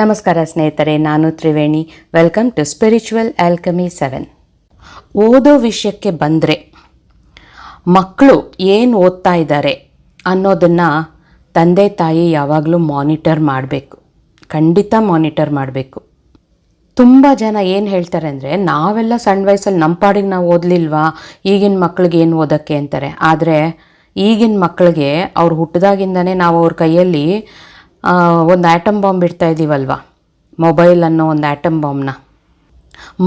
ನಮಸ್ಕಾರ ಸ್ನೇಹಿತರೆ, ನಾನು Triveni. Welcome to spiritual alchemy seven ಓದೋ ವಿಷಯಕ್ಕೆ ಬಂದರೆ ಮಕ್ಕಳು ಏನು ಓದ್ತಾ ಇದ್ದಾರೆ ಅನ್ನೋದನ್ನು ತಂದೆ ತಾಯಿ ಯಾವಾಗಲೂ ಮಾನಿಟರ್ ಮಾಡಬೇಕು. ಖಂಡಿತ ಮಾನಿಟರ್ ಮಾಡಬೇಕು. ತುಂಬ ಜನ ಏನು ಹೇಳ್ತಾರೆ ಅಂದರೆ, ನಾವೆಲ್ಲ ಸಣ್ಣ ವಯಸ್ಸಲ್ಲಿ ನಮ್ಮ ಪಾಡಿಗೆ ನಾವು ಓದಲಿಲ್ವಾ? ಈಗಿನ ಮಕ್ಳಿಗೆ ಏನು ಓದೋಕ್ಕೆ ಅಂತಾರೆ. ಆದರೆ ಈಗಿನ ಮಕ್ಕಳಿಗೆ ಅವ್ರು ಹುಟ್ಟಿದಾಗಿಂದನೇ ನಾವು ಅವ್ರ ಕೈಯಲ್ಲಿ ಒಂದು ಆ್ಯಟಮ್ ಬಾಂಬ್ ಇಡ್ತಾ ಇದ್ದೀವಲ್ವ ಮೊಬೈಲ್ ಅನ್ನೋ ಒಂದು ಆ್ಯಟಮ್ ಬಾಂಬ್ನ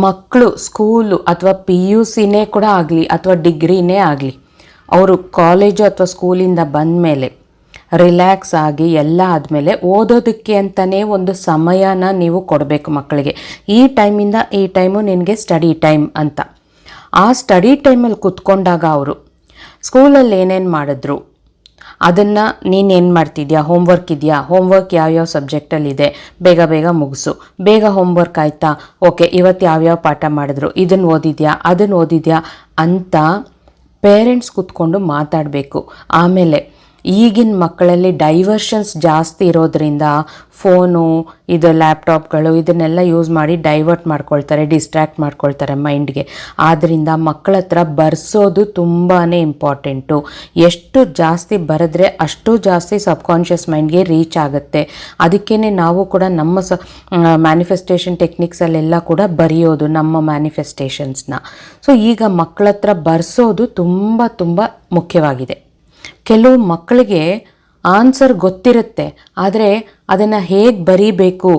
ಮಕ್ಕಳು ಸ್ಕೂಲು ಅಥವಾ ಪಿ ಯು ಸಿನೇ ಕೂಡ ಆಗಲಿ ಅಥವಾ ಡಿಗ್ರಿನೇ ಆಗಲಿ, ಅವರು ಕಾಲೇಜು ಅಥವಾ ಸ್ಕೂಲಿಂದ ಬಂದ ಮೇಲೆ ರಿಲ್ಯಾಕ್ಸ್ ಆಗಿ ಎಲ್ಲ ಆದಮೇಲೆ ಓದೋದಕ್ಕೆ ಅಂತಲೇ ಒಂದು ಸಮಯನ ನೀವು ಕೊಡಬೇಕು ಮಕ್ಕಳಿಗೆ. ಈ ಟೈಮಿಂದ ಈ ಟೈಮು ನಿನಗೆ ಸ್ಟಡಿ ಟೈಮ್ ಅಂತ. ಆ ಸ್ಟಡಿ ಟೈಮಲ್ಲಿ ಕುತ್ಕೊಂಡಾಗ ಅವರು ಸ್ಕೂಲಲ್ಲಿ ಏನೇನು ಮಾಡಿದ್ರು? ಅದನ್ನು ನೀನು ಏನು ಮಾಡ್ತಿದ್ಯಾ? ಹೋಮ್ವರ್ಕ್ ಇದೆಯಾ? ಹೋಮ್ವರ್ಕ್ ಯಾವ್ಯಾವ ಸಬ್ಜೆಕ್ಟಲ್ಲಿದೆ ಬೇಗ ಬೇಗ ಮುಗಿಸು. ಬೇಗ ಹೋಮ್ವರ್ಕ್ ಆಯಿತಾ? ಓಕೆ ಇವತ್ತು ಯಾವ್ಯಾವ ಪಾಠ ಮಾಡಿದ್ರು? ಇದನ್ನು ಓದಿದ್ಯಾ? ಅದನ್ನು ಓದಿದ್ಯಾ? ಅಂತ ಪೇರೆಂಟ್ಸ್ ಕೂತ್ಕೊಂಡು ಮಾತಾಡಬೇಕು. ಆಮೇಲೆ ಈಗಿನ ಮಕ್ಕಳಲ್ಲಿ ಡೈವರ್ಷನ್ಸ್ ಜಾಸ್ತಿ ಇರೋದ್ರಿಂದ ಫೋನು ಇದು ಲ್ಯಾಪ್ಟಾಪ್ಗಳು ಇದನ್ನೆಲ್ಲ ಯೂಸ್ ಮಾಡಿ ಡೈವರ್ಟ್ ಮಾಡ್ಕೊಳ್ತಾರೆ ಡಿಸ್ಟ್ರ್ಯಾಕ್ಟ್ ಮಾಡ್ಕೊಳ್ತಾರೆ ಮೈಂಡ್ಗೆ ಆದ್ದರಿಂದ ಮಕ್ಕಳ ಹತ್ರ ಬರ್ಸೋದು ತುಂಬಾ ಇಂಪಾರ್ಟೆಂಟು ಎಷ್ಟು ಜಾಸ್ತಿ ಬರೆದ್ರೆ ಅಷ್ಟು ಜಾಸ್ತಿ ಸಬ್ಕಾನ್ಷಿಯಸ್ ಮೈಂಡ್ಗೆ ರೀಚ್ ಆಗುತ್ತೆ. ಅದಕ್ಕೇ ನಾವು ಕೂಡ ನಮ್ಮ ಸ ಮ್ಯಾನಿಫೆಸ್ಟೇಷನ್ ಟೆಕ್ನಿಕ್ಸಲ್ಲೆಲ್ಲ ಕೂಡ ಬರೆಯೋದು ನಮ್ಮ ಮ್ಯಾನಿಫೆಸ್ಟೇಷನ್ಸ್ನ ಸೊ ಈಗ ಮಕ್ಕಳ ಹತ್ರ ಬರ್ಸೋದು ತುಂಬ ತುಂಬ ಮುಖ್ಯವಾಗಿದೆ. ಕೆಲವು ಮಕ್ಕಳಿಗೆ ಆನ್ಸರ್ ಗೊತ್ತಿರುತ್ತೆ. ಆದರೆ ಅದನ್ನು ಹೇಗೆ ಬರೀಬೇಕು,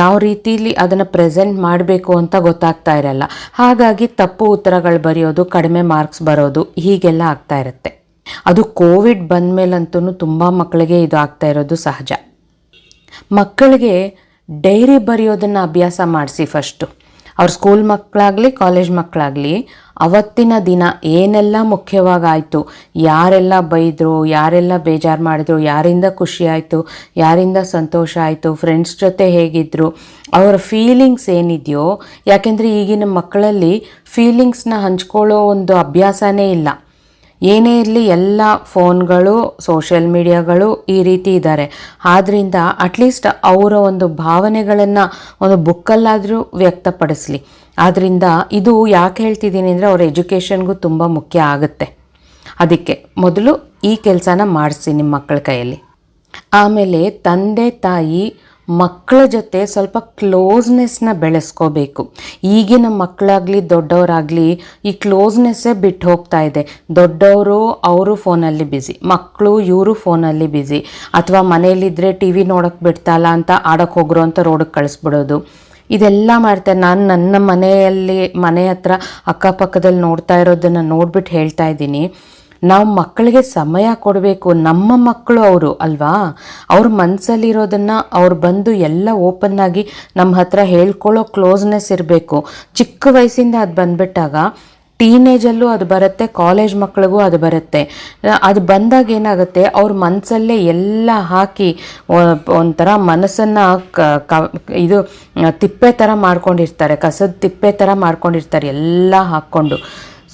ಯಾವ ರೀತಿಲಿ ಅದನ್ನು ಪ್ರೆಸೆಂಟ್ ಮಾಡಬೇಕು ಅಂತ ಗೊತ್ತಾಗ್ತಾ ಇರಲ್ಲ. ಹಾಗಾಗಿ ತಪ್ಪು ಉತ್ತರಗಳು ಬರೆಯೋದು, ಕಡಿಮೆ ಮಾರ್ಕ್ಸ್ ಬರೋದು ಹೀಗೆಲ್ಲ ಆಗ್ತಾ ಇರುತ್ತೆ. ಅದು ಕೋವಿಡ್ ಬಂದಮೇಲಂತೂ ತುಂಬ ಮಕ್ಕಳಿಗೆ ಇದು ಆಗ್ತಾ ಇರೋದು ಸಹಜ. ಮಕ್ಕಳಿಗೆ ಡೈರಿ ಬರೆಯೋದನ್ನು ಅಭ್ಯಾಸ ಮಾಡಿಸಿ ಫಸ್ಟು ಅವ್ರ ಸ್ಕೂಲ್ ಮಕ್ಕಳಾಗಲಿ ಕಾಲೇಜ್ ಮಕ್ಕಳಾಗಲಿ ಅವತ್ತಿನ ದಿನ ಏನೆಲ್ಲ ಮುಖ್ಯವಾಗಾಯಿತು? ಯಾರೆಲ್ಲ ಬೈದರು, ಯಾರೆಲ್ಲ ಬೇಜಾರು ಮಾಡಿದ್ರು, ಯಾರಿಂದ ಖುಷಿ ಆಯಿತು, ಯಾರಿಂದ ಸಂತೋಷ ಆಯಿತು ಫ್ರೆಂಡ್ಸ್ ಜೊತೆ ಹೇಗಿದ್ದರು ಅವರ ಫೀಲಿಂಗ್ಸ್ ಏನಿದೆಯೋ, ಯಾಕೆಂದರೆ ಈಗಿನ ಮಕ್ಕಳಲ್ಲಿ ಫೀಲಿಂಗ್ಸ್ನ ಹಂಚ್ಕೊಳ್ಳೋ ಒಂದು ಅಭ್ಯಾಸನೇ ಇಲ್ಲ. ಏನೇ ಇರಲಿ ಎಲ್ಲ ಫೋನ್ಗಳು ಸೋಷಿಯಲ್ ಮೀಡಿಯಾಗಳು ಈ ರೀತಿ ಇದ್ದಾರೆ ಆದ್ದರಿಂದ ಅಟ್ಲೀಸ್ಟ್ ಅವರ ಒಂದು ಭಾವನೆಗಳನ್ನು ಒಂದು ಬುಕ್ಕಲ್ಲಾದರೂ ವ್ಯಕ್ತಪಡಿಸಲಿ. ಆದ್ದರಿಂದ ಇದು ಯಾಕೆ ಹೇಳ್ತಿದ್ದೀನಿ ಅಂದರೆ ಅವ್ರ ಎಜುಕೇಷನ್ಗೂ ತುಂಬ ಮುಖ್ಯ ಆಗುತ್ತೆ. ಅದಕ್ಕೆ ಮೊದಲು ಈ ಕೆಲಸನ ಮಾಡಿಸಿ ನಿಮ್ಮ ಮಕ್ಕಳ ಕೈಯಲ್ಲಿ. ಆಮೇಲೆ ತಂದೆ ತಾಯಿ ಮಕ್ಕಳ ಜೊತೆ ಸ್ವಲ್ಪ ಕ್ಲೋಸ್ನೆಸ್ನ ಬೆಳೆಸ್ಕೋಬೇಕು. ಈಗಿನ ಮಕ್ಕಳಾಗಲಿ, ದೊಡ್ಡವರಾಗಲಿ ಈ ಕ್ಲೋಸ್ನೆಸ್ಸೇ ಬಿಟ್ಟು ಹೋಗ್ತಾ ಇದೆ. ದೊಡ್ಡವರು ಅವರು ಫೋನಲ್ಲಿ ಬ್ಯುಸಿ ಮಕ್ಕಳು ಇವರು ಫೋನಲ್ಲಿ ಬ್ಯುಸಿ ಅಥವಾ ಮನೇಲಿದ್ದರೆ ಟಿ ವಿ ನೋಡೋಕ್ಕೆ ಬಿಡ್ತಾಯಿಲ್ಲ ಅಂತ ಆಡೋಕ್ಕೆ ಹೋಗ್ರು ಅಂತ ರೋಡಿಗೆ ಕಳಿಸ್ಬಿಡೋದು. ಇದೆಲ್ಲ ಮಾಡ್ತಾರೆ ನಾನು ನನ್ನ ಮನೆಯಲ್ಲಿ, ಮನೆ ಹತ್ರ ಅಕ್ಕಪಕ್ಕದಲ್ಲಿ ನೋಡ್ತಾ ಇರೋದನ್ನು ನೋಡ್ಬಿಟ್ಟು ಹೇಳ್ತಾ ಇದ್ದೀನಿ. ನಾವು ಮಕ್ಕಳಿಗೆ ಸಮಯ ಕೊಡಬೇಕು. ನಮ್ಮ ಮಕ್ಕಳು ಅವರು, ಅಲ್ವಾ? ಅವ್ರ ಮನಸ್ಸಲ್ಲಿರೋದನ್ನು ಅವ್ರು ಬಂದು ಎಲ್ಲ ಓಪನ್ ಆಗಿ ನಮ್ಮ ಹತ್ರ ಹೇಳ್ಕೊಳ್ಳೋ ಕ್ಲೋಸ್ನೆಸ್ ಇರಬೇಕು. ಚಿಕ್ಕ ವಯಸ್ಸಿಂದ ಅದು ಬಂದ್ಬಿಟ್ಟಾಗ ಟೀನೇಜಲ್ಲೂ ಅದು ಬರುತ್ತೆ, ಕಾಲೇಜ್ ಮಕ್ಕಳಿಗೂ ಅದು ಬರುತ್ತೆ. ಅದು ಬಂದಾಗ ಏನಾಗುತ್ತೆ, ಅವ್ರ ಮನಸ್ಸಲ್ಲೇ ಎಲ್ಲ ಹಾಕಿ ಒಂಥರ ಮನಸ್ಸನ್ನು ಕ ಇದು ತಿಪ್ಪೆ ಥರ ಮಾಡ್ಕೊಂಡಿರ್ತಾರೆ, ಕಸದ ತಿಪ್ಪೆ ಥರ ಮಾಡ್ಕೊಂಡಿರ್ತಾರೆ, ಎಲ್ಲ ಹಾಕ್ಕೊಂಡು.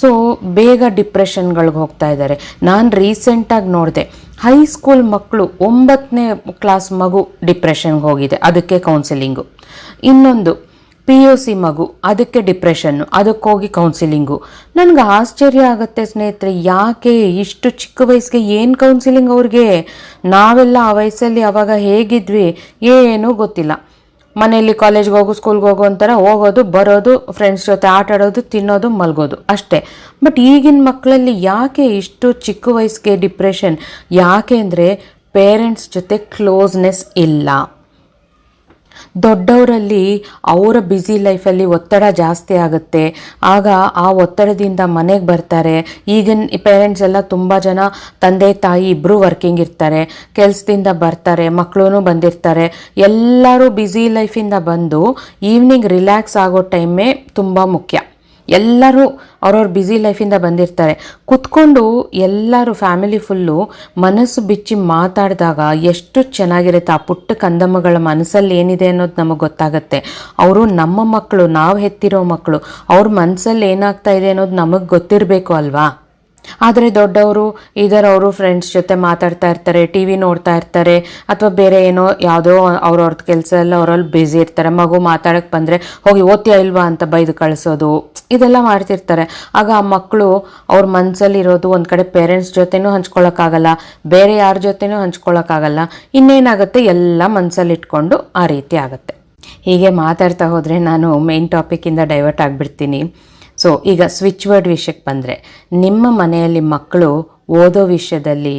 ಸೊ ಬೇಗ ಡಿಪ್ರೆಷನ್ಗಳಿಗೆ ಹೋಗ್ತಾ ಇದ್ದಾರೆ. ನಾನು ರೀಸೆಂಟಾಗಿ ನೋಡಿದೆ ಹೈಸ್ಕೂಲ್ ಮಕ್ಕಳು ಒಂಬತ್ತನೇ ಕ್ಲಾಸ್ ಮಗು ಡಿಪ್ರೆಷನ್ಗೆ ಹೋಗಿದೆ, ಅದಕ್ಕೆ ಕೌನ್ಸಿಲಿಂಗು ಇನ್ನೊಂದು ಪಿ ಯು ಸಿ ಮಗು, ಅದಕ್ಕೆ ಡಿಪ್ರೆಷನ್ನು ಅದಕ್ಕೆ ಹೋಗಿ ಕೌನ್ಸಿಲಿಂಗು ನನಗೆ ಆಶ್ಚರ್ಯ ಆಗುತ್ತೆ ಸ್ನೇಹಿತರೆ, ಯಾಕೆ ಇಷ್ಟು ಚಿಕ್ಕ ವಯಸ್ಸಿಗೆ ಏನು ಕೌನ್ಸಿಲಿಂಗ್ ಅವ್ರಿಗೆ? ನಾವೆಲ್ಲ ಆ ವಯಸ್ಸಲ್ಲಿ ಅವಾಗ ಹೇಗಿದ್ವಿ? ಏನೂ ಗೊತ್ತಿಲ್ಲ. ಮನೆಯಲ್ಲಿ ಕಾಲೇಜ್ಗೆ ಹೋಗು ಸ್ಕೂಲ್ಗೆ ಹೋಗು ಅಂತಾರೆ. ಹೋಗೋದು, ಬರೋದು ಫ್ರೆಂಡ್ಸ್ ಜೊತೆ ಆಟ ಆಡೋದು, ತಿನ್ನೋದು, ಮಲಗೋದು. ಅಷ್ಟೇ. ಬಟ್ ಈಗಿನ ಮಕ್ಕಳಲ್ಲಿ ಯಾಕೆ ಇಷ್ಟು ಚಿಕ್ಕ ವಯಸ್ಸಿಗೆ ಡಿಪ್ರೆಷನ್ ಯಾಕೆ ಅಂದರೆ ಪೇರೆಂಟ್ಸ್ ಜೊತೆ ಕ್ಲೋಸ್ನೆಸ್ ಇಲ್ಲ. ದೊಡ್ಡವರಲ್ಲಿ ಅವರ ಬ್ಯುಸಿ ಲೈಫಲ್ಲಿ ಒತ್ತಡ ಜಾಸ್ತಿ ಆಗುತ್ತೆ. ಆಗ ಆ ಒತ್ತಡದಿಂದ ಮನೆಗೆ ಬರ್ತಾರೆ. ಈಗಿನ ಪೇರೆಂಟ್ಸ್ ಎಲ್ಲ ತುಂಬ ಜನ ತಂದೆ, ತಾಯಿ ಇಬ್ಬರು ವರ್ಕಿಂಗ್ ಇರ್ತಾರೆ. ಕೆಲಸದಿಂದ ಬರ್ತಾರೆ ಮಕ್ಕಳು ಬಂದಿರ್ತಾರೆ. ಎಲ್ಲರೂ ಬ್ಯುಸಿ ಲೈಫಿಂದ ಬಂದು ಈವ್ನಿಂಗ್ ರಿಲ್ಯಾಕ್ಸ್ ಆಗೋ ಟೈಮೇ ತುಂಬ ಮುಖ್ಯ. ಎಲ್ಲರೂ ಅವ್ರವ್ರ ಬ್ಯುಸಿ ಲೈಫಿಂದ ಬಂದಿರ್ತಾರೆ. ಕುತ್ಕೊಂಡು ಎಲ್ಲರೂ ಫ್ಯಾಮಿಲಿ ಫುಲ್ಲು ಮನಸ್ಸು ಬಿಚ್ಚಿ ಮಾತಾಡಿದಾಗ ಎಷ್ಟು ಚೆನ್ನಾಗಿರುತ್ತೆ ಆ ಪುಟ್ಟ ಕಂದಮ್ಮಗಳ ಮನಸ್ಸಲ್ಲಿ ಏನಿದೆ ಅನ್ನೋದು ನಮಗೆ ಗೊತ್ತಾಗುತ್ತೆ. ಅವರು ನಮ್ಮ ಮಕ್ಕಳು, ನಾವು ಹೆತ್ತಿರೋ ಮಕ್ಕಳು, ಅವ್ರ ಮನಸ್ಸಲ್ಲಿ ಏನಾಗ್ತಾ ಇದೆ ಅನ್ನೋದು ನಮಗೆ ಗೊತ್ತಿರಬೇಕು ಅಲ್ವಾ? ಆದರೆ ದೊಡ್ಡವರು ಇದರ ಅವರು ಫ್ರೆಂಡ್ಸ್ ಜೊತೆ ಮಾತಾಡ್ತಾ ಇರ್ತಾರೆ ಟಿ ವಿ ನೋಡ್ತಾ ಇರ್ತಾರೆ, ಅಥವಾ ಬೇರೆ ಏನೋ ಯಾವುದೋ ಅವ್ರವ್ರದ್ದು ಕೆಲಸ ಎಲ್ಲ ಅವರಲ್ಲಿ ಬ್ಯುಸಿ ಇರ್ತಾರೆ, ಮಗು ಮಾತಾಡಕ್ಕೆ ಬಂದರೆ ಹೋಗಿ ಓದ್ತೀಯ ಇಲ್ವಾ ಅಂತ ಬೈದು ಕಳಿಸೋದು, ಇದೆಲ್ಲ ಮಾಡ್ತಿರ್ತಾರೆ. ಆಗ ಆ ಮಕ್ಕಳು ಅವ್ರ ಮನಸ್ಸಲ್ಲಿರೋದು ಒಂದು ಕಡೆ ಪೇರೆಂಟ್ಸ್ ಜೊತೆನೂ ಹಂಚ್ಕೊಳ್ಳೋಕ್ಕಾಗಲ್ಲ ಬೇರೆ ಯಾರ ಜೊತೆನೂ ಹಂಚ್ಕೊಳ್ಳೋಕ್ಕಾಗಲ್ಲ ಇನ್ನೇನಾಗುತ್ತೆ ಎಲ್ಲ ಮನಸ್ಸಲ್ಲಿ ಇಟ್ಕೊಂಡು ಆ ರೀತಿ ಆಗುತ್ತೆ. ಹೀಗೆ ಮಾತಾಡ್ತಾ ಹೋದರೆ ನಾನು ಮೇನ್ ಟಾಪಿಕ್ಕಿಂದ ಡೈವರ್ಟ್ ಆಗಿಬಿಡ್ತೀನಿ. ಸೊ ಈಗ ಸ್ವಿಚ್ ವರ್ಡ್ ವಿಷಯಕ್ಕೆ ಬಂದರೆ, ನಿಮ್ಮ ಮನೆಯಲ್ಲಿ ಮಕ್ಕಳು ಓದೋ ವಿಷಯದಲ್ಲಿ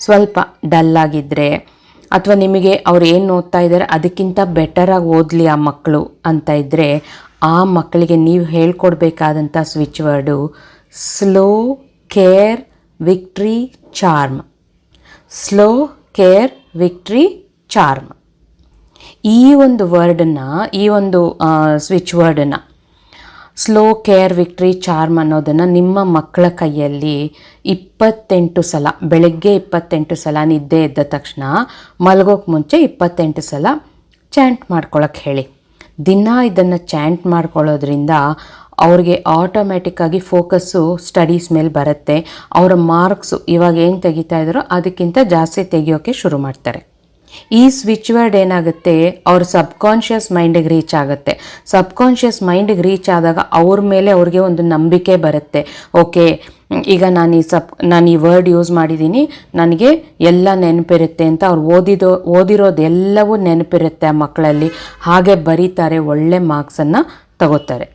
ಸ್ವಲ್ಪ ಡಲ್ಲಾಗಿದ್ದರೆ ಅಥವಾ ನಿಮಗೆ ಅವ್ರು ಏನು ಓದ್ತಾ ಇದ್ದಾರೆ ಅದಕ್ಕಿಂತ ಬೆಟರಾಗಿ ಓದಲಿ ಆ ಮಕ್ಕಳು ಅಂತ ಇದ್ದರೆ ಆ ಮಕ್ಕಳಿಗೆ ನೀವು ಹೇಳ್ಕೊಡ್ಬೇಕಾದಂಥ switch word slow care victory charm slow care victory charm ಈ ಒಂದು ವರ್ಡನ್ನು ಈ ಒಂದು ಸ್ವಿಚ್ ವರ್ಡನ್ನು ಸ್ಲೋ ಕೇರ್ ವಿಕ್ಟ್ರಿ ಚಾರ್ಮ್ ಅನ್ನೋದನ್ನು ನಿಮ್ಮ ಮಕ್ಕಳ ಕೈಯಲ್ಲಿ ಇಪ್ಪತ್ತೆಂಟು ಸಲ, ಬೆಳಗ್ಗೆ ಇಪ್ಪತ್ತೆಂಟು ಸಲ, ನಿದ್ದೆ ಎದ್ದ ತಕ್ಷಣ ಮಲಗೋಕೆ ಮುಂಚೆ ಇಪ್ಪತ್ತೆಂಟು ಸಲ ಚಾಂಟ್ ಮಾಡ್ಕೊಳಕ್ಕೆ ಹೇಳಿ. ದಿನ ಇದನ್ನು ಚಾಂಟ್ ಮಾಡ್ಕೊಳ್ಳೋದ್ರಿಂದ ಅವ್ರಿಗೆ ಆಟೋಮ್ಯಾಟಿಕ್ಕಾಗಿ ಫೋಕಸ್ಸು ಸ್ಟಡೀಸ್ ಮೇಲೆ ಬರುತ್ತೆ. ಅವರ ಮಾರ್ಕ್ಸು ಇವಾಗ ಏನು ತೆಗಿತಾ ಇದ್ದಾರೋ ಅದಕ್ಕಿಂತ ಜಾಸ್ತಿ ತೆಗಿಯೋಕ್ಕೆ ಶುರು ಮಾಡ್ತಾರೆ. ಈ ಸ್ವಿಚ್ ವರ್ಡ್ ಏನಾಗುತ್ತೆ? ಅವ್ರ ಸಬ್ಕಾನ್ಷಿಯಸ್ ಮೈಂಡಿಗೆ ರೀಚ್ ಆಗುತ್ತೆ. ಸಬ್ಕಾನ್ಷಿಯಸ್ ಮೈಂಡಿಗೆ ರೀಚ್ ಆದಾಗ ಅವ್ರ ಮೇಲೆ ಅವ್ರಿಗೆ ಒಂದು ನಂಬಿಕೆ ಬರುತ್ತೆ. ಓಕೆ ಈಗ ನಾನು ಈ ಸಬ್ ನಾನು ಈ ವರ್ಡ್ ಯೂಸ್ ಮಾಡಿದ್ದೀನಿ ನನಗೆ ಎಲ್ಲ ನೆನಪಿರುತ್ತೆ ಅಂತ ಅವ್ರು ಓದಿದೋ ಓದಿರೋದೆಲ್ಲವೂ ನೆನಪಿರುತ್ತೆ ಆ ಮಕ್ಕಳಲ್ಲಿ. ಹಾಗೆ ಬರೀತಾರೆ, ಒಳ್ಳೆ ಮಾರ್ಕ್ಸನ್ನು ತಗೋತಾರೆ.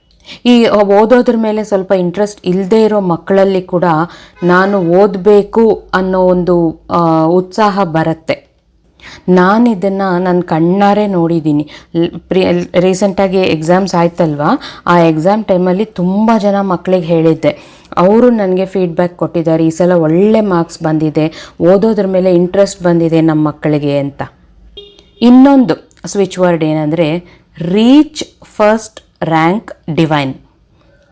ಈ ಓದೋದ್ರ ಮೇಲೆ ಸ್ವಲ್ಪ ಇಂಟ್ರೆಸ್ಟ್ ಇಲ್ಲದೆ ಇರೋ ಮಕ್ಕಳಲ್ಲಿ ಕೂಡ ನಾನು ಓದಬೇಕು ಅನ್ನೋ ಒಂದು ಉತ್ಸಾಹ ಬರುತ್ತೆ. ನಾನು ಇದನ್ನು ನನ್ನ ಕಣ್ಣಾರೆ ನೋಡಿದ್ದೀನಿ ಪ್ರಿ ರೀಸೆಂಟಾಗಿ ಎಕ್ಸಾಮ್ಸ್ ಆಯ್ತಲ್ವಾ? ಆ ಎಕ್ಸಾಮ್ ಟೈಮಲ್ಲಿ ತುಂಬ ಜನ ಮಕ್ಕಳಿಗೆ ಹೇಳಿದ್ದೆ. ಅವರು ನನಗೆ ಫೀಡ್ಬ್ಯಾಕ್ ಕೊಟ್ಟಿದ್ದಾರೆ. ಈ ಸಲ ಒಳ್ಳೆ ಮಾರ್ಕ್ಸ್ ಬಂದಿದೆ. ಓದೋದ್ರ ಮೇಲೆ ಇಂಟ್ರೆಸ್ಟ್ ಬಂದಿದೆ ನಮ್ಮ ಮಕ್ಕಳಿಗೆ ಅಂತ. ಇನ್ನೊಂದು ಸ್ವಿಚ್ ವರ್ಡ್ ಏನಂದರೆ reach first rank divine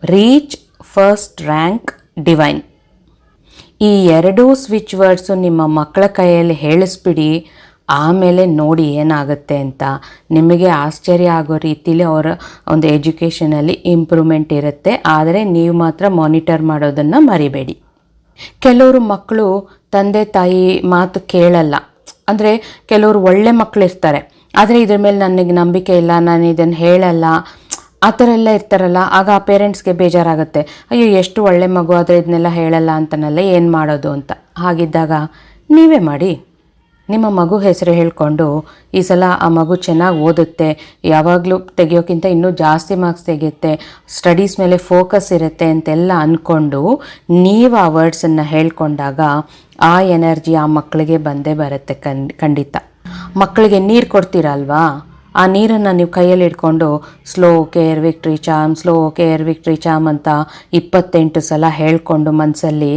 reach first rank divine ಈ ಎರಡೂ ಸ್ವಿಚ್ ವರ್ಡ್ಸು ನಿಮ್ಮ ಮಕ್ಕಳ ಕೈಯಲ್ಲಿ ಹೇಳಿಸ್ಬಿಡಿ. ಆಮೇಲೆ ನೋಡಿ ಏನಾಗುತ್ತೆ ಅಂತ ನಿಮಗೆ ಆಶ್ಚರ್ಯ ಆಗೋ ರೀತಿಲಿ ಅವರ ಒಂದು ಎಜುಕೇಷನಲ್ಲಿ ಇಂಪ್ರೂವ್ಮೆಂಟ್ ಇರುತ್ತೆ. ಆದರೆ ನೀವು ಮಾತ್ರ ಮಾನಿಟರ್ ಮಾಡೋದನ್ನು ಮರಿಬೇಡಿ. ಕೆಲವರು ಮಕ್ಕಳು ತಂದೆ ತಾಯಿ ಮಾತು ಕೇಳಲ್ಲ. ಅಂದರೆ ಕೆಲವರು ಒಳ್ಳೆ ಮಕ್ಕಳು ಇರ್ತಾರೆ. ಆದರೆ ಇದ್ರ ಮೇಲೆ ನನಗೆ ನಂಬಿಕೆ ಇಲ್ಲ, ನಾನು ಇದನ್ನು ಹೇಳಲ್ಲ. ಆ ಥರ ಎಲ್ಲ ಇರ್ತಾರಲ್ಲ, ಆಗ ಆ ಪೇರೆಂಟ್ಸ್ಗೆ ಬೇಜಾರಾಗುತ್ತೆ. ಅಯ್ಯೋ, ಎಷ್ಟು ಒಳ್ಳೆ ಮಗು ಆದರೆ ಇದನ್ನೆಲ್ಲ ಹೇಳಲ್ಲ ಅಂತನಲ್ಲ ಏನು ಮಾಡೋದು ಅಂತ. ಹಾಗಿದ್ದಾಗ ನೀವೇ ಮಾಡಿ. ನಿಮ್ಮ ಮಗು ಹೆಸರು ಹೇಳಿಕೊಂಡು ಈ ಸಲ ಆ ಮಗು ಚೆನ್ನಾಗಿ ಓದುತ್ತೆ. ಯಾವಾಗಲೂ ತೆಗಿಯೋಕ್ಕಿಂತ ಇನ್ನೂ ಜಾಸ್ತಿ ಮಾರ್ಕ್ಸ್ ತೆಗೆಯುತ್ತೆ. ಸ್ಟಡೀಸ್ ಮೇಲೆ ಫೋಕಸ್ ಇರುತ್ತೆ ಅಂತೆಲ್ಲ ಅಂದ್ಕೊಂಡು ನೀವು ಆ ವರ್ಡ್ಸನ್ನು ಹೇಳ್ಕೊಂಡಾಗ ಆ ಎನರ್ಜಿ ಆ ಮಕ್ಕಳಿಗೆ ಬಂದೇ ಬರುತ್ತೆ ಖಂಡ್, ಖಂಡಿತ. ಮಕ್ಕಳಿಗೆ ನೀರು ಕೊಡ್ತೀರಲ್ವಾ? ಆ ನೀರನ್ನು ನೀವು ಕೈಯಲ್ಲಿ ಇಟ್ಕೊಂಡು slow care victory charm slow care victory charm ಅಂತ ಇಪ್ಪತ್ತೆಂಟು ಸಲ ಹೇಳ್ಕೊಂಡು ಮನಸ್ಸಲ್ಲಿ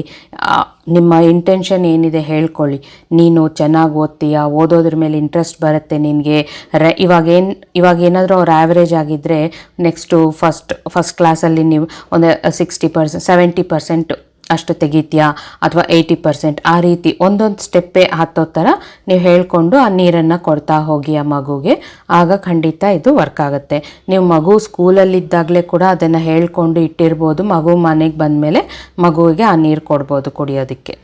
ನಿಮ್ಮ ಇಂಟೆನ್ಷನ್ ಏನಿದೆ ಹೇಳ್ಕೊಳ್ಳಿ. ನೀನು ಚೆನ್ನಾಗಿ ಓದ್ತೀಯ? ಓದೋದ್ರ ಮೇಲೆ ಇಂಟ್ರೆಸ್ಟ್ ಬರುತ್ತೆ ನಿನಗೆ? ರೆ ಇವಾಗೇನು ಇವಾಗ ಏನಾದರೂ ಅವ್ರು ಆ್ಯಾವ್ರೇಜ್ ಆಗಿದ್ದರೆ ನೆಕ್ಸ್ಟು ಫಸ್ಟ್ ಫಸ್ಟ್ ಕ್ಲಾಸಲ್ಲಿ ನೀವು ಒಂದು ಸಿಕ್ಸ್ಟಿ ಪರ್ಸೆಂಟ್ ಸೆವೆಂಟಿ ಪರ್ಸೆಂಟ್ ಅಷ್ಟು ತೆಗಿತೀಯಾ? ಅಥವಾ ಏಯ್ಟಿ ಪರ್ಸೆಂಟ್ ಆ ರೀತಿ ಒಂದೊಂದು ಸ್ಟೆಪ್ಪೇ ಹತ್ತೋ ಥರ ನೀವು ಹೇಳಿಕೊಂಡು ಆ ನೀರನ್ನು ಕೊಡ್ತಾ ಹೋಗಿ ಆ ಮಗುಗೆ. ಆಗ ಖಂಡಿತ ಇದು ವರ್ಕ್ ಆಗುತ್ತೆ. ನೀವು ಮಗು ಸ್ಕೂಲಲ್ಲಿದ್ದಾಗಲೇ ಕೂಡ ಅದನ್ನು ಹೇಳ್ಕೊಂಡು ಇಟ್ಟಿರ್ಬೋದು. ಮಗು ಮನೆಗೆ ಬಂದಮೇಲೆ ಮಗುವಿಗೆ ಆ ನೀರು ಕೊಡ್ಬೋದು ಕುಡಿಯೋದಕ್ಕೆ.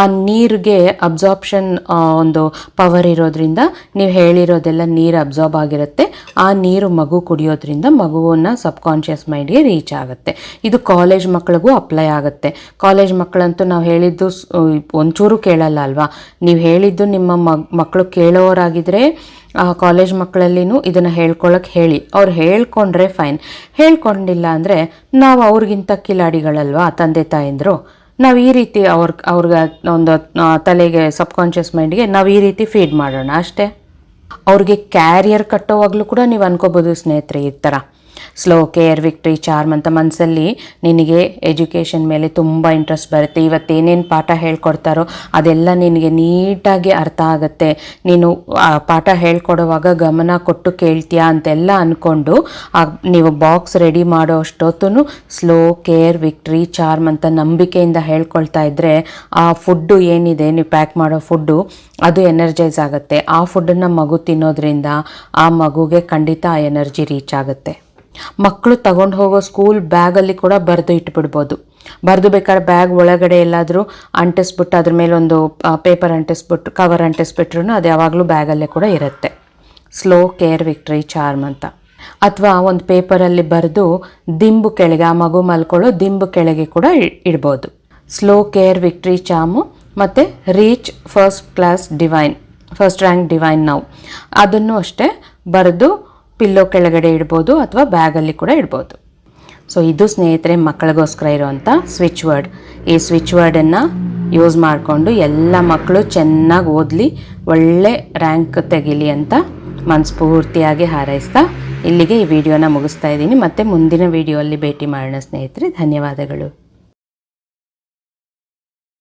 ಆ ನೀರಿಗೆ ಅಬ್ಸಾರ್ಪ್ಷನ್ ಒಂದು ಪವರ್ ಇರೋದ್ರಿಂದ, ನೀವು ಹೇಳಿರೋದೆಲ್ಲ ನೀರು ಅಬ್ಸಾರ್ಬ್ ಆಗಿರುತ್ತೆ. ಆ ನೀರು ಮಗು ಕುಡಿಯೋದ್ರಿಂದ ಮಗುವನ್ನು ಸಬ್ ಕಾನ್ಷಿಯಸ್ ಮೈಂಡ್ಗೆ ರೀಚ್ ಆಗುತ್ತೆ. ಇದು ಕಾಲೇಜ್ ಮಕ್ಕಳಿಗೂ ಅಪ್ಲೈ ಆಗುತ್ತೆ. ಕಾಲೇಜ್ ಮಕ್ಕಳಂತೂ ನಾವು ಹೇಳಿದ್ದು ಒಂಚೂರು ಕೇಳಲ್ಲ ಅಲ್ವಾ? ನೀವು ಹೇಳಿದ್ದು ನಿಮ್ಮ ಮಕ್ಕಳು ಕೇಳೋರಾಗಿದ್ದರೆ ಆ ಕಾಲೇಜ್ ಮಕ್ಕಳಲ್ಲಿನೂ ಇದನ್ನು ಹೇಳ್ಕೊಳಕ್ಕೆ ಹೇಳಿ. ಅವ್ರು ಹೇಳ್ಕೊಂಡ್ರೆ ಫೈನ್ ಹೇಳ್ಕೊಂಡಿಲ್ಲ ಅಂದರೆ ನಾವು ಅವ್ರಿಗಿಂತ ಕಿಲಾಡಿಗಳಲ್ವಾ? ತಂದೆ ತಾಯಂದರು? ನಾವು ಈ ರೀತಿ ಅವ್ರ, ಅವ್ರಿಗೆ ಒಂದು ತಲೆಗೆ ಸಬ್ಕಾನ್ಷಿಯಸ್ ಮೈಂಡ್ಗೆ ನಾವು ಈ ರೀತಿ ಫೀಡ್ ಮಾಡೋಣ ಅಷ್ಟೇ. ಅವ್ರಿಗೆ ಕ್ಯಾರಿಯರ್ ಕಟ್ಟೋವಾಗಲೂ ಕೂಡ ನೀವು ಅನ್ಕೋಬೋದು ಸ್ನೇಹಿತರೆ ಈ ಥರ ಸ್ಲೋ ಕೇರ್ ವಿಕ್ಟ್ರಿ ಚಾರ್ಮ್ ಅಂತ ಮನಸ್ಸಲ್ಲಿ ನಿನಗೆ ಎಜುಕೇಷನ್ ಮೇಲೆ ತುಂಬ ಇಂಟ್ರೆಸ್ಟ್ ಬರುತ್ತೆ. ಇವತ್ತೇನೇನು ಪಾಠ ಹೇಳ್ಕೊಡ್ತಾರೋ ಅದೆಲ್ಲ ನಿನಗೆ ನೀಟಾಗಿ ಅರ್ಥ ಆಗುತ್ತೆ. ನೀನು ಪಾಠ ಹೇಳ್ಕೊಡುವಾಗ ಗಮನ ಕೊಟ್ಟು ಕೇಳ್ತೀಯಾ ಅಂತೆಲ್ಲ ಅಂದ್ಕೊಂಡು ನೀವು ಬಾಕ್ಸ್ ರೆಡಿ ಮಾಡೋ ಅಷ್ಟೊತ್ತು ಸ್ಲೋ ಕೇರ್ ವಿಕ್ಟ್ರಿ ಚಾರ್ಮ್ ಅಂತ ನಂಬಿಕೆಯಿಂದ ಹೇಳ್ಕೊಳ್ತಾ ಇದ್ದರೆ ಆ ಫುಡ್ಡು ಏನಿದೆ, ನೀವು ಪ್ಯಾಕ್ ಮಾಡೋ ಫುಡ್ಡು ಅದು ಎನರ್ಜೈಸ್ ಆಗುತ್ತೆ. ಆ ಫುಡ್ಡನ್ನು ಮಗು ತಿನ್ನೋದ್ರಿಂದ ಆ ಮಗುಗೆ ಖಂಡಿತ ಆ ಎನರ್ಜಿ ರೀಚ್ ಆಗುತ್ತೆ. ಮಕ್ಕಳು ತಗೊಂಡು ಹೋಗೋ ಸ್ಕೂಲ್ ಬ್ಯಾಗಲ್ಲಿ ಕೂಡ ಬರೆದು ಇಟ್ಬಿಡ್ಬೋದು. ಬರೆದು ಬೇಕಾದ್ರೆ ಬ್ಯಾಗ್ ಒಳಗಡೆ ಎಲ್ಲಾದರೂ ಅಂಟಿಸ್ಬಿಟ್ಟು ಅದ್ರ ಮೇಲೆ ಒಂದು ಪೇಪರ್ ಅಂಟಿಸ್ಬಿಟ್ಟು ಕವರ್ ಅಂಟಿಸ್ಬಿಟ್ರು ಅದು ಯಾವಾಗಲೂ ಬ್ಯಾಗಲ್ಲೇ ಕೂಡ ಇರುತ್ತೆ. ಸ್ಲೋ ಕೇರ್ ವಿಕ್ಟ್ರಿ ಚಾರ್ಮ್ ಅಂತ. ಅಥವಾ ಒಂದು ಪೇಪರಲ್ಲಿ ಬರೆದು ದಿಂಬು ಕೆಳಗೆ, ಆ ಮಗು ಮಲ್ಕೊಳ್ಳೋ ದಿಂಬು ಕೆಳಗೆ ಕೂಡ ಇಡ್ಬೋದು. ಸ್ಲೋ ಕೇರ್ ವಿಕ್ಟ್ರಿ ಚಾಮು ಮತ್ತು reach first class divine first rank divine ನಾವು ಅದನ್ನು ಅಷ್ಟೇ ಬರೆದು ಪಿಲ್ಲೋ ಕೆಳಗಡೆ ಇಡ್ಬೋದು ಅಥವಾ ಬ್ಯಾಗಲ್ಲಿ ಕೂಡ ಇಡ್ಬೋದು. ಸೊ ಇದು ಸ್ನೇಹಿತರೆ, ಮಕ್ಕಳಿಗೋಸ್ಕರ ಇರುವಂಥ ಸ್ವಿಚ್ ವರ್ಡ್ ಈ ಸ್ವಿಚ್ ವರ್ಡನ್ನು ಯೂಸ್ ಮಾಡಿಕೊಂಡು ಎಲ್ಲ ಮಕ್ಕಳು ಚೆನ್ನಾಗಿ ಓದಲಿ, ಒಳ್ಳೆ ರ್ಯಾಂಕ್ ತೆಗಿಲಿ ಅಂತ ಮನಸ್ಫೂರ್ತಿಯಾಗಿ ಹಾರೈಸ್ತಾ ಇಲ್ಲಿಗೆ ಈ ವಿಡಿಯೋನ ಮುಗಿಸ್ತಾ ಇದ್ದೀನಿ. ಮತ್ತೆ ಮುಂದಿನ ವಿಡಿಯೋ ಭೇಟಿ ಮಾಡೋಣ ಸ್ನೇಹಿತರೆ. ಧನ್ಯವಾದಗಳು.